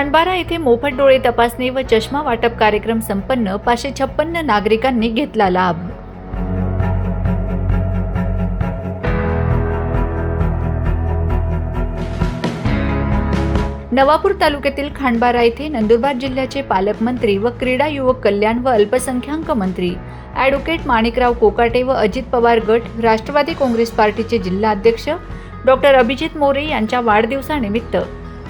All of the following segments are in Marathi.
खांडबारा येथे मोफत डोळे तपासणी व चष्मा वाटप कार्यक्रम संपन्न पाचशे छप्पन्न नागरिकांनी घेतला लाभ. नवापूर तालुक्यातील खांडबारा येथे नंदुरबार जिल्ह्याचे पालकमंत्री व क्रीडा युवक कल्याण व अल्पसंख्याक मंत्री ॲडव्होकेट माणिकराव कोकाटे व अजित पवार गट राष्ट्रवादी काँग्रेस पार्टीचे जिल्हाध्यक्ष डॉक्टर अभिजित मोरे यांच्या वाढदिवसानिमित्त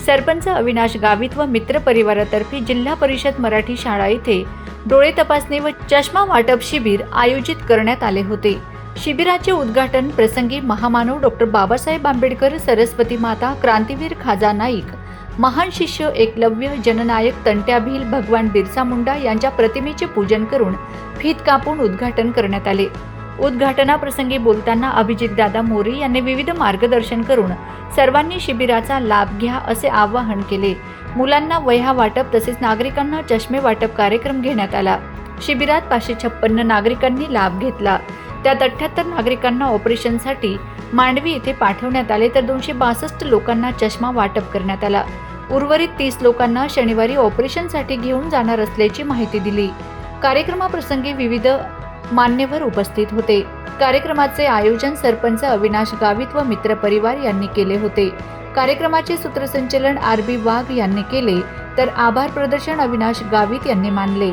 सरपंच अविनाश गावित व मित्र परिवारातर्फे जिल्हा परिषद मराठी शाळा येथे डोळे तपासणी व चष्मा वाटप शिबिर आयोजित करण्यात आले होते. शिबिराचे उद्घाटन प्रसंगी महामानव डॉक्टर बाबासाहेब आंबेडकर सरस्वती माता क्रांतीवीर खाजा नाईक महान शिष्य एकलव्य जननायक तंट्याभील भगवान बिरसा मुंडा यांच्या प्रतिमेचे पूजन करून फीत कापून उद्घाटन करण्यात आले. उद्घाटनाप्रसंगी बोलताना अभिजितदादा मोरे यांनी विविध मार्गदर्शन करून सर्वांनी शिबिराचा लाभ घ्या असे आवाहन केले. मुलांना वह्या वाटप तसेच नागरिकांना चष्मे वाटप कार्यक्रम घेण्यात आला. शिबिरात पाचशे छप्पन्न नागरिकांनी लाभ घेतला. त्यात अठ्ठ्याहत्तर नागरिकांना ऑपरेशनसाठी मांडवी येथे पाठवण्यात आले तर दोनशे बासष्ट लोकांना चष्मा वाटप करण्यात आला. उर्वरित तीस लोकांना शनिवारी ऑपरेशनसाठी घेऊन जाणार असल्याची माहिती दिली. कार्यक्रमाप्रसंगी विविध मान्यवर उपस्थित होते. कार्यक्रमाचे आयोजन सरपंच अविनाश गावित व मित्रपरिवार यांनी केले होते. कार्यक्रमाचे सूत्रसंचलन आर बी वाघ यांनी केले तर आभार प्रदर्शन अविनाश गावित यांनी मानले.